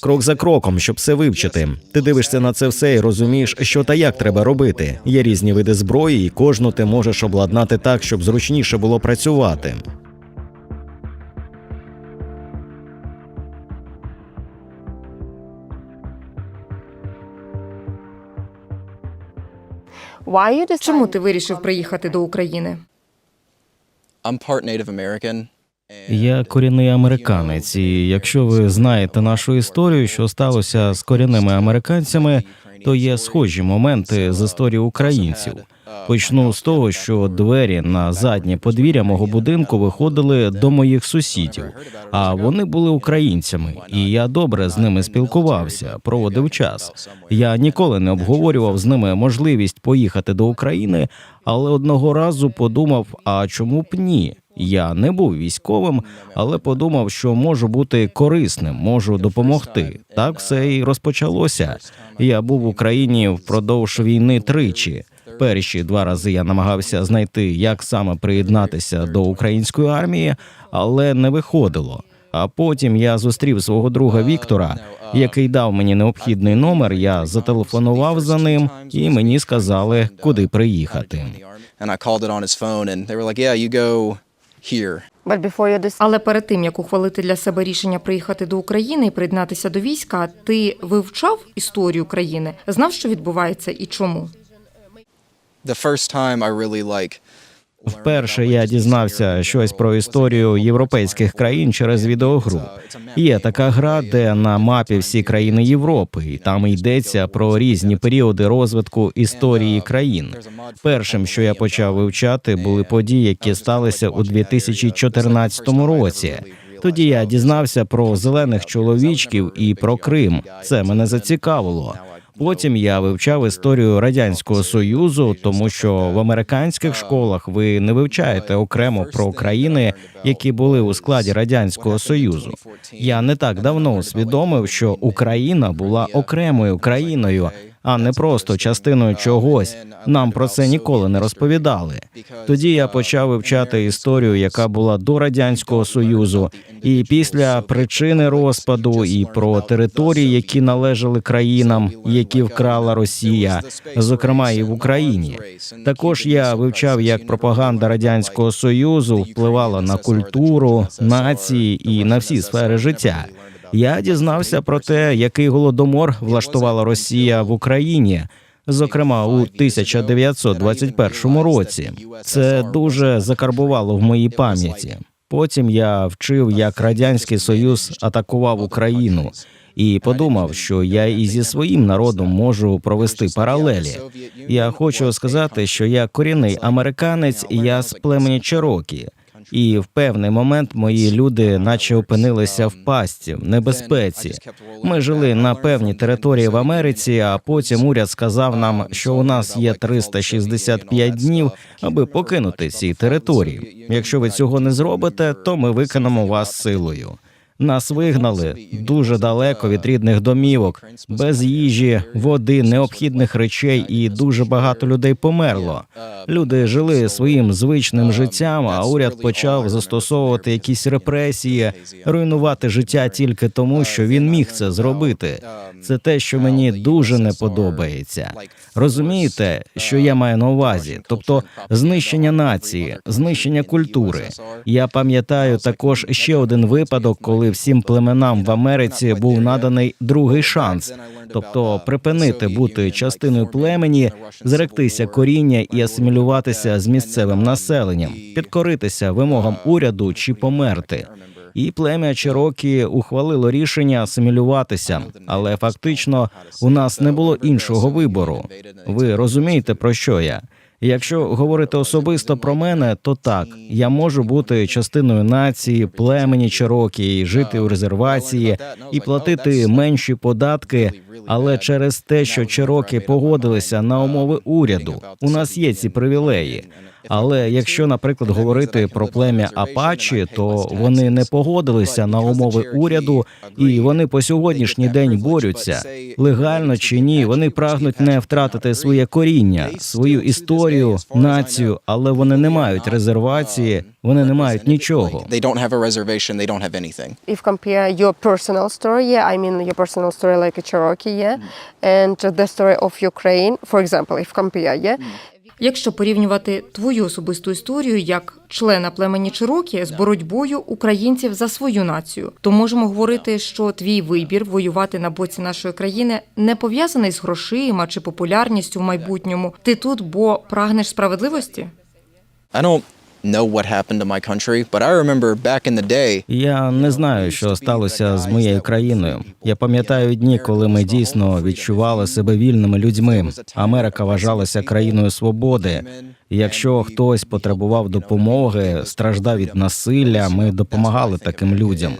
Крок за кроком, щоб все вивчити. Ти дивишся на це все і розумієш, що та як треба робити. Є різні види зброї, і кожну ти можеш обладнати так, щоб зручніше було працювати. Чому ти вирішив приїхати до України? I'm part Native American. Я корінний американець, і якщо ви знаєте нашу історію, що сталося з корінними американцями, то є схожі моменти з історії українців. Почну з того, що двері на заднє подвір'я мого будинку виходили до моїх сусідів, а вони були українцями, і я добре з ними спілкувався, проводив час. Я ніколи не обговорював з ними можливість поїхати до України, але одного разу подумав: а чому б ні? Я не був військовим, але подумав, що можу бути корисним, можу допомогти. Так все і розпочалося. Я був в Україні впродовж війни тричі. Перші два рази я намагався знайти, як саме приєднатися до української армії, але не виходило. А потім я зустрів свого друга Віктора, який дав мені необхідний номер. Я зателефонував за ним, і мені сказали, куди приїхати. And I called it on his phone, and they were like, "Yeah, you go here." Але перед тим як ухвалити для себе рішення приїхати до України і приєднатися до війська, ти вивчав історію країни, знав, що відбувається і чому. The first time I really like. Вперше я дізнався щось про історію європейських країн через відеогру. Є така гра, де на мапі всі країни Європи, і там йдеться про різні періоди розвитку історії країн. Першим, що я почав вивчати, були події, які сталися у 2014 році. Тоді я дізнався про зелених чоловічків і про Крим. Це мене зацікавило. Потім я вивчав історію радянського союзу, тому що в американських школах ви не вивчаєте окремо про країни, які були у складі радянського союзу. Я не так давно усвідомив, що Україна була окремою країною, а не просто частиною чогось. Нам про це ніколи не розповідали. Тоді я почав вивчати історію, яка була до радянського союзу, і після причини розпаду, і про території, які належали країнам, які вкрала Росія, зокрема і в Україні. Також я вивчав, як пропаганда радянського союзу впливала на культуру, нації і на всі сфери життя. Я дізнався про те, який голодомор влаштувала Росія в Україні, зокрема у 1921 році. Це дуже закарбувало в моїй пам'яті. Потім я вчив, як радянський союз атакував Україну, і подумав, що я і зі своїм народом можу провести паралелі. Я хочу сказати, що я корінний американець, і я з племені Чирокі. І в певний момент мої люди, наче опинилися в пастці, в небезпеці. Ми жили на певній території в Америці, а потім уряд сказав нам, що у нас є 365 днів, аби покинути ці території. Якщо ви цього не зробите, то ми виконамо вас силою. Нас вигнали дуже далеко від рідних домівок, без їжі, води, необхідних речей, і дуже багато людей померло. Люди жили своїм звичним життям, а уряд почав застосовувати якісь репресії, руйнувати життя тільки тому, що він міг це зробити. Це те, що мені дуже не подобається. Розумієте, що я маю на увазі? Тобто знищення нації, знищення культури. Я пам'ятаю також ще один випадок, коли всім племенам в Америці був наданий другий шанс, тобто припинити бути частиною племені, зректися коріння і асимілюватися з місцевим населенням, підкоритися вимогам уряду чи померти. І плем'я Чирокі ухвалило рішення асимілюватися, але фактично у нас не було іншого вибору. Ви розумієте про що я? Якщо говорити особисто про мене, то так я можу бути частиною нації, племені Чирокі, жити у резервації і платити менші податки. Але через те, що Чирокі погодилися на умови уряду, у нас є ці привілеї. Але якщо, наприклад, говорити про плем'я Апачі, то вони не погодилися на умови уряду, і вони по сьогоднішній день борються легально чи ні. Вони прагнуть не втратити своє коріння, свою історію, націю, але вони не мають резервації, вони не мають нічого. They don't have a reservation. They don't have anything. if compare your personal story, yeah, I mean your personal story like a Cherokee, yeah, and the story of Ukraine, for example, if compare, yeah, Якщо порівнювати твою особисту історію як члена племені Чирокі з боротьбою українців за свою націю, то можемо говорити, що твій вибір воювати на боці нашої країни не пов'язаний з грошима чи популярністю в майбутньому. Ти тут, бо прагнеш справедливості? I don't know what happened to my country, but I remember back in the day. Я не знаю, що сталося з моєю країною. Я пам'ятаю дні, коли ми дійсно відчували себе вільними людьми. Америка вважалася країною свободи. Якщо хтось потребував допомоги, страждав від насилля, ми допомагали таким людям.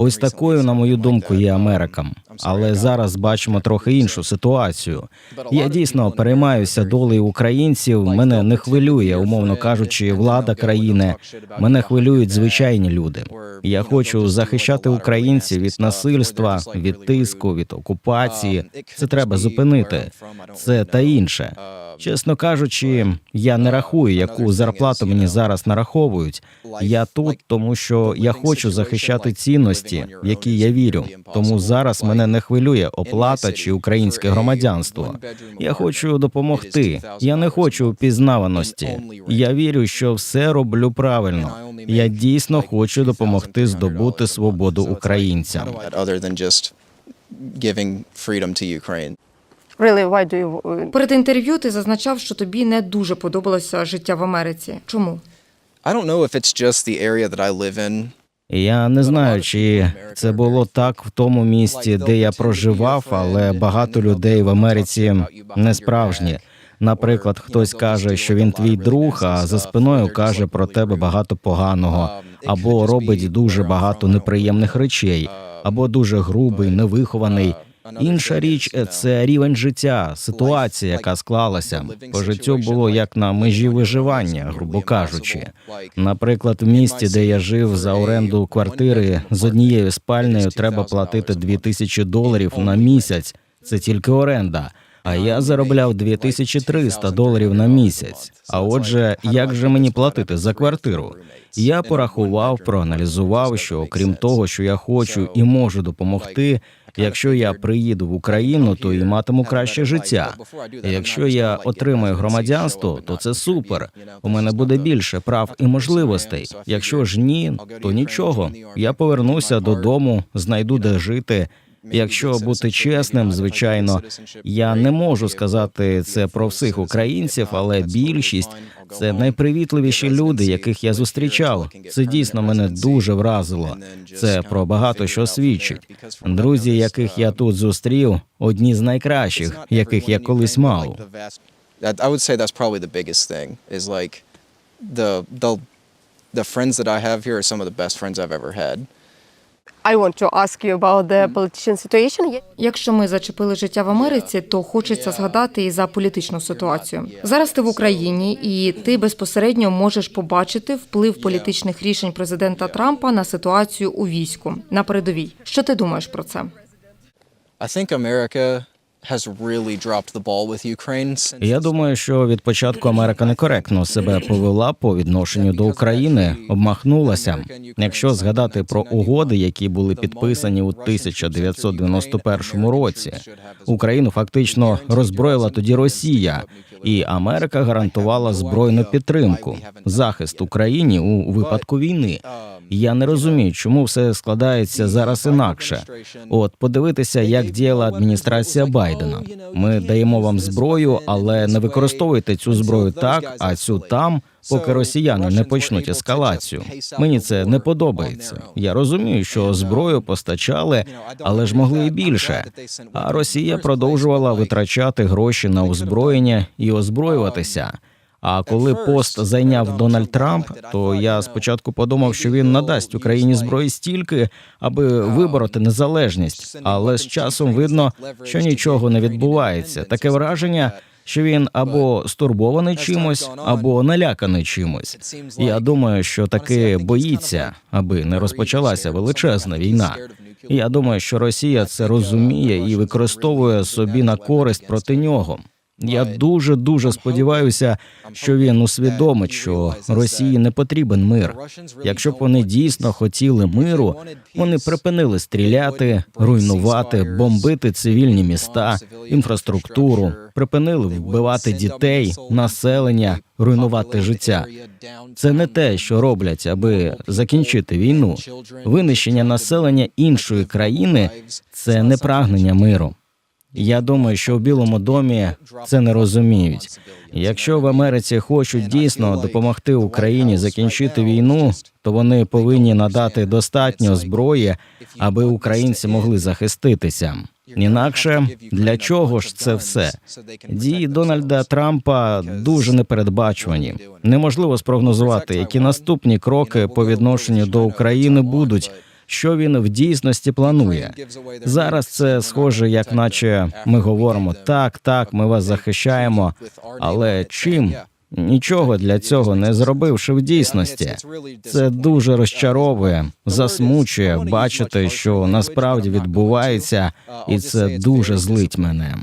Ось такою, на мою думку, є Америка. Але зараз бачимо трохи іншу ситуацію. Я дійсно переймаюся долею українців. Мене не хвилює, умовно кажучи, влада країни. Мене хвилюють звичайні люди. Я хочу захищати українців від насильства, від тиску, від окупації. Це треба зупинити. Це та інше. Чесно кажучи, я не рахую, яку зарплату мені зараз нараховують. Я тут, тому що я хочу захищати цінності, в які я вірю. Тому зараз мене не хвилює оплата чи українське громадянство. Я хочу допомогти. Я не хочу впізнаваності. Я вірю, що все роблю правильно. Я дійсно хочу допомогти здобути свободу українцям. Really, why do you? uh, Перед інтерв'ю ти зазначав, що тобі не дуже подобалося життя в Америці. Чому? I don't know if it's just the area that I live in. Я не знаю, чи це було так в тому місті, де я проживав, але багато людей в Америці не справжні. Наприклад, хтось каже, що він твій друг, а за спиною каже про тебе багато поганого, або робить дуже багато неприємних речей, або дуже грубий, невихований. Інша річ це рівень життя, ситуація, яка склалася. По життю було як на межі виживання, грубо кажучи. Наприклад, в місті, де я жив за оренду квартири з однією спальнею, треба платити 2000 доларів на місяць. Це тільки оренда. А я заробляв 2300 доларів на місяць. А отже, як же мені платити за квартиру? Я порахував, проаналізував, що окрім того, що я хочу і можу допомогти. Якщо я приїду в Україну, то і матиму краще життя. Якщо я отримаю громадянство, то це супер. У мене буде більше прав і можливостей. Якщо ж ні, то нічого. Я повернуся додому, знайду де жити. Якщо бути чесним, звичайно, я не можу сказати це про всіх українців, але більшість це найпривітливіші люди, яких я зустрічав. Це дійсно мене дуже вразило. Це про багато що свідчить. Друзі, яких я тут зустрів, одні з найкращих, яких я колись мав. I would say that's probably the biggest thing is like the the the friends that I have here are some of the best friends I've ever had. I want to ask you about the politician situation. Якщо ми зачепили життя в Америці, то хочеться згадати і за політичну ситуацію. Зараз ти в Україні, і ти безпосередньо можеш побачити вплив політичних рішень президента Трампа на ситуацію у війську на передовій. Що ти думаєш про це? I think America Я думаю, що від початку Америка некоректно себе повела по відношенню до України, обмахнулася. Якщо згадати про угоди, які були підписані у 1991 році, Україну фактично роззброїла тоді Росія, і Америка гарантувала збройну підтримку, захист Україні у випадку війни. Я не розумію, чому все складається зараз інакше. От подивитися, як діяла адміністрація Байдена. Ми даємо вам зброю, але не використовуйте цю зброю так, а цю там, поки росіяни не почнуть ескалацію. Мені це не подобається. Я розумію, що зброю постачали, але ж могли і більше. А Росія продовжувала витрачати гроші на озброєння і озброюватися. А коли пост зайняв Дональд Трамп, то я спочатку подумав, що він надасть Україні зброї стільки, аби вибороти незалежність. Але з часом видно, що нічого не відбувається. Таке враження, що він або стурбований чимось, або наляканий чимось. Я думаю, що таки боїться, аби не розпочалася величезна війна. Я думаю, що Росія це розуміє і використовує собі на користь проти нього. Я дуже дуже сподіваюся, що він усвідомить, що Росії не потрібен мир. Якщо б вони дійсно хотіли миру, вони припинили стріляти, руйнувати, бомбити цивільні міста, інфраструктуру, припинили вбивати дітей, населення, руйнувати життя. Це не те, що роблять, аби закінчити війну. Винищення населення іншої країни це не прагнення миру. Я думаю, що в Білому домі це не розуміють. Якщо в Америці хочуть дійсно допомогти Україні закінчити війну, то вони повинні надати достатньо зброї, аби українці могли захиститися. Інакше для чого ж це все? Дії Дональда Трампа дуже непередбачувані. Неможливо спрогнозувати, які наступні кроки по відношенню до України будуть. Що він в дійсності планує зараз? Це схоже, як наче ми говоримо так, так, ми вас захищаємо, але чим нічого для цього не зробивши в дійсності. Це дуже розчаровує, засмучує бачити, що насправді відбувається, і це дуже злить мене.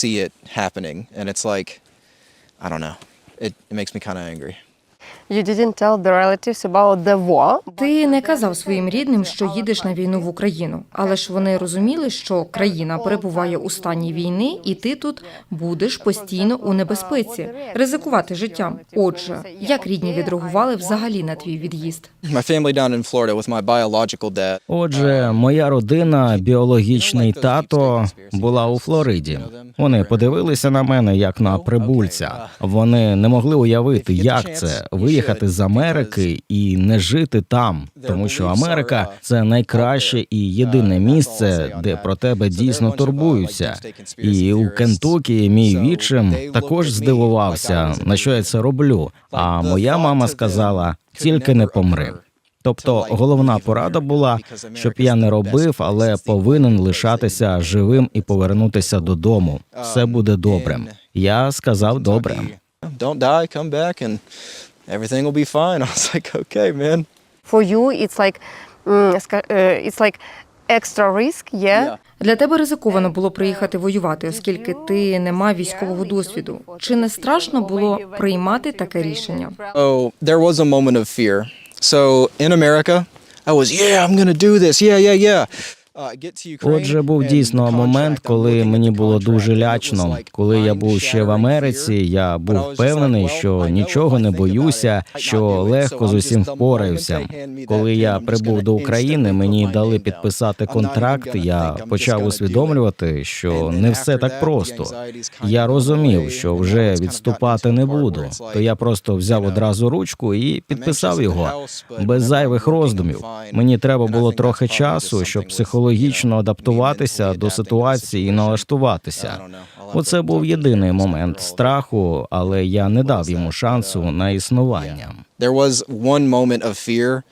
see it happening, and it's like, I don't know, it, it. You didn't tell the relatives about the war. Ти не казав своїм рідним, що їдеш на війну в Україну, але ж вони розуміли, що країна перебуває у стані війни, і ти тут будеш постійно у небезпеці, ризикувати життям. Отже, як рідні відреагували взагалі на твій від'їзд? My family down in Florida with my biological dad. Отже, моя родина, біологічний тато, була у Флориді. Вони подивилися на мене як на прибульця. Вони не могли уявити, як це виїхати з Америки і не жити там, тому що Америка це найкраще і єдине місце, де про тебе дійсно турбуються. І у Кентукі мій вічим також здивувався, на що я це роблю. А моя мама сказала: тільки не помри. Тобто головна порада була, щоб я не робив, але повинен лишатися живим і повернутися додому. Все буде добре. Я сказав добре. Don't die, come back, and everything will be fine. I was like, okay, man. For you, it's like, mm, ска- uh, it's like extra risk, yeah? yeah? Для тебе ризиковано було приїхати воювати, оскільки ти не мав військового досвіду. Чи не страшно було приймати таке рішення? Oh, there was a moment of fear. So in America, I was, yeah, I'm gonna do this. Yeah, yeah, yeah. Uh, Отже, був дійсно момент, коли мені було дуже лячно. Коли я був ще в Америці, я був впевнений, що нічого не боюся, що легко з усім впораюся. Коли я прибув до України, мені дали підписати контракт. Я почав усвідомлювати, що не все так просто. Я розумів, що вже відступати не буду. То я просто взяв одразу ручку і підписав його без зайвих роздумів. Мені треба було трохи часу, щоб with, психологічно адаптуватися до ситуації і налаштуватися. Оце був єдиний момент страху, але я не дав йому шансу на існування. There was one moment of fear,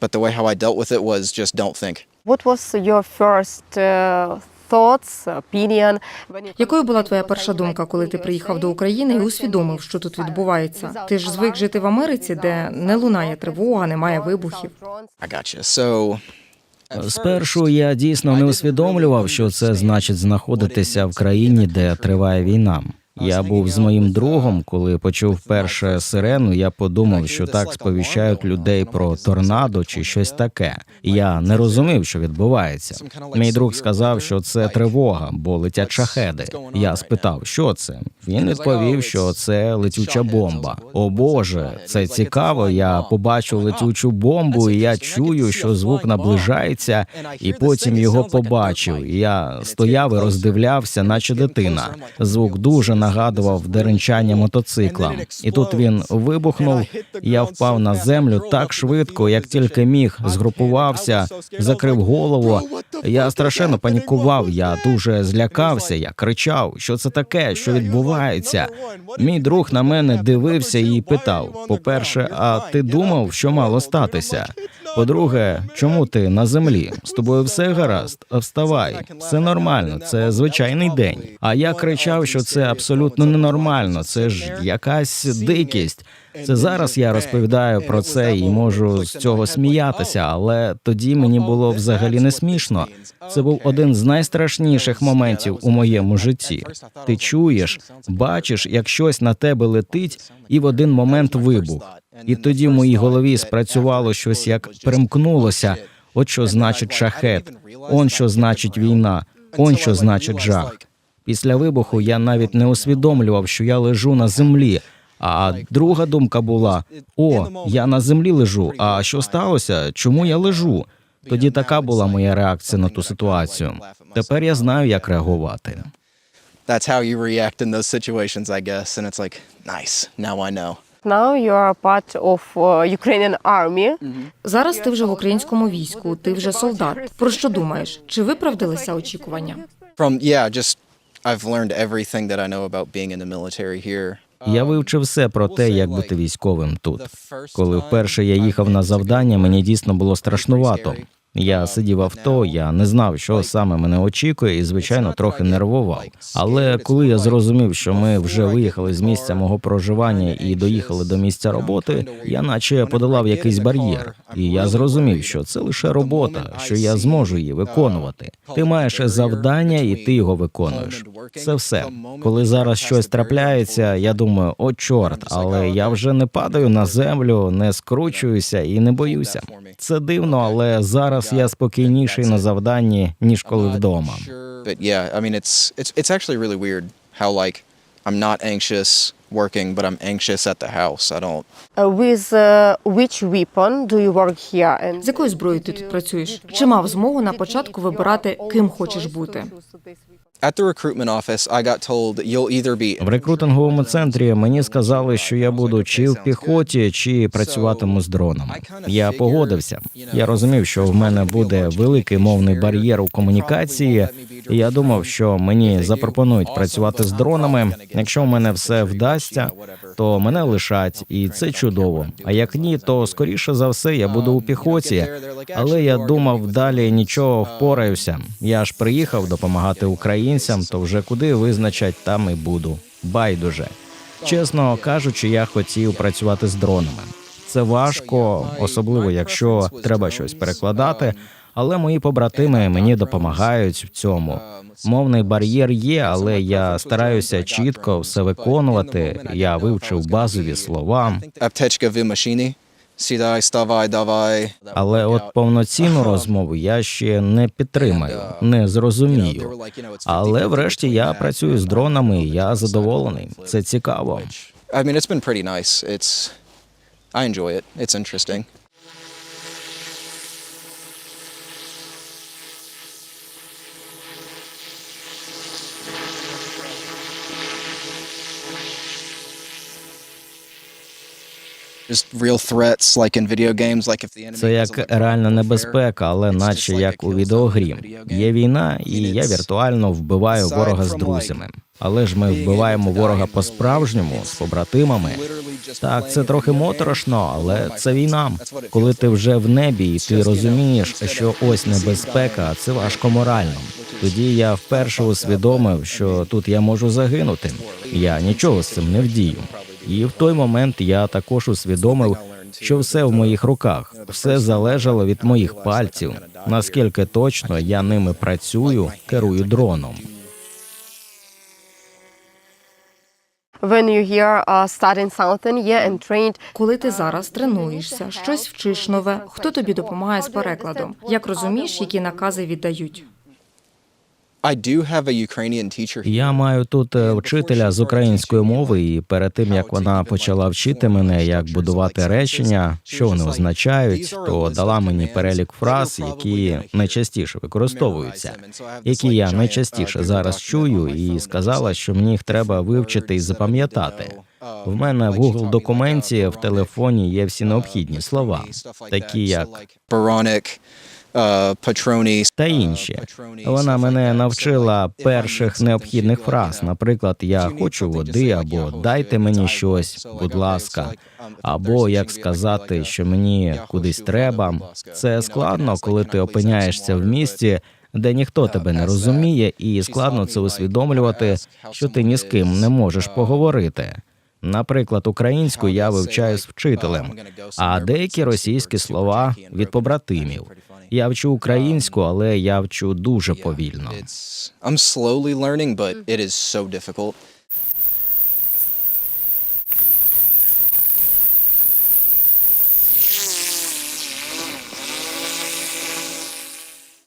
but the way how I dealt with it was just don't think. What was your first uh, thoughts, opinion? Якою була твоя перша думка, коли ти приїхав до України і усвідомив, що тут відбувається? Ти ж звик жити в Америці, де не лунає тривога, немає вибухів. I got you. So Спершу я дійсно не усвідомлював, що це значить знаходитися в країні, де триває війна. Я був з моїм другом, коли почув перше сирену. Я подумав, що так сповіщають людей про торнадо чи щось таке. Я не розумів, що відбувається. Мій друг сказав, що це тривога, бо летять шахеди. Я спитав, що це. Він відповів, що це летюча бомба. О Боже, це цікаво. Я побачив летючу бомбу, і я чую, що звук наближається, і потім його побачив. Я стояв і роздивлявся, наче дитина. Звук дуже нагадував деренчання мотоцикла. І тут він вибухнув. Я впав на землю так швидко, як тільки міг. Згрупувався, закрив голову. Я страшенно панікував. Я дуже злякався. Я кричав, що це таке, що відбувається. Мій друг на мене дивився і питав: по-перше, а ти думав, що мало статися? По-друге, чому ти на землі? З тобою все гаразд. Вставай, все нормально. Це звичайний день. А я кричав, що це абсолютно ненормально. Це ж якась дикість. Це зараз я розповідаю про це і можу з цього сміятися, але тоді мені було взагалі не смішно. Це був один з найстрашніших моментів у моєму житті. Ти чуєш, бачиш, як щось на тебе летить, і в один момент вибух. І тоді в моїй голові спрацювало щось як примкнулося. От що значить шахет, он що значить війна, он що значить жах. Після вибуху я навіть не усвідомлював, що я лежу на землі. А друга думка була: о, я на землі лежу. А що сталося? Чому я лежу? Тоді така була моя реакція на ту ситуацію. Тепер я знаю, як реагувати. That's how you react in those situations, I guess. And it's like, nice. Now I know. Now you are part of uh, Ukrainian army. Зараз ти вже в українському війську, ти вже солдат. Про що думаєш? Чи виправдалися очікування? From yeah, just I've learned everything that I know about being in the military here. Я вивчив все про те, як бути військовим тут. Коли вперше я їхав на завдання, мені дійсно було страшнувато. Я сидів авто, я не знав, що саме мене очікує, і звичайно трохи нервував. Але коли я зрозумів, що ми вже виїхали з місця мого проживання і доїхали до місця роботи, я наче подолав якийсь бар'єр, і я зрозумів, що це лише робота, що я зможу її виконувати. Ти маєш завдання, і ти його виконуєш. Це все. Коли зараз щось трапляється, я думаю, о чорт, але я вже не падаю на землю, не скручуюся і не боюся. Це дивно, але зараз я спокійніший на завданні ніж коли вдома. I'm not anxious working, but I'm anxious at the house. I don't. Uh, with uh, which weapon do you work here? And З якою зброєю ти тут працюєш? Чи мав змогу на початку вибирати, ким хочеш бути? В рекрутинговому центрі мені сказали, що я буду чи в піхоті, чи працюватиму з дронами. Я погодився. Я розумів, що в мене буде великий мовний бар'єр у комунікації. І я думав, що мені запропонують працювати з дронами. Якщо в мене все вдасться, то мене лишать, і це чудово. А як ні, то скоріше за все я буду у піхоті. Але я думав, далі нічого впораюся. Я ж приїхав допомагати українцям, то вже куди визначать, там і буду. Байдуже. Чесно кажучи, я хотів працювати з дронами. Це важко, особливо якщо треба щось перекладати. Але мої побратими мені допомагають в цьому. Мовний бар'єр є, але я стараюся чітко все виконувати. Я вивчив базові слова. Сідай, ставай, давай. Але от повноцінну розмову я ще не підтримаю, не зрозумію. Але врешті я працюю з дронами, і я задоволений. Це цікаво. I mean, it's been pretty nice. It's I enjoy it. It's interesting. Just real threats, like in video games, like if the enemy Це як реальна небезпека, але наче як у відеогрі. Є війна, і я віртуально вбиваю ворога з друзями. Але ж ми вбиваємо ворога по-справжньому, з побратимами. Так, це трохи моторошно, але це війна. Коли ти вже в небі, і ти розумієш, що ось небезпека, це важко морально. Тоді я вперше усвідомив, що тут я можу загинути. Я нічого з цим не вдію. І в той момент я також усвідомив, що все в моїх руках, все залежало від моїх пальців. Наскільки точно я ними працюю, керую дроном. uh, Коли ти зараз тренуєшся, щось вчиш нове, хто тобі допомагає з перекладом? Як розумієш, які накази віддають? I do have a Ukrainian teacher here. Я маю тут е, вчителя з української мови, і перед тим як вона почала вчити мене, як будувати речення, що вони означають, то дала мені перелік фраз, які найчастіше використовуються, які я найчастіше зараз чую, і сказала, що мені їх треба вивчити і запам'ятати. В мене в Google документі в телефоні є всі необхідні слова, такі як Baronic, uh. Та uh, інші. Вона мене навчила перших необхідних фраз. Наприклад, я "Do you need хочу something?" to води або "Yeah, hold дайте мені щось, iPhone." So, like, будь ласка. um, Або як сказати, що мені "Yeah, кудись треба. води, будь ласка." You Це складно, коли "Can I ти опиняєшся в water?" місті, де ніхто uh, тебе не розуміє, і складно це усвідомлювати, що ти ні з ким не можеш uh, поговорити. Наприклад, українську я вивчаю з вчителем, "Oh, а деякі російські слова від побратимів. Я вчу українську, але я вчу дуже повільно. It's I'm slowly learning, but it is so difficult.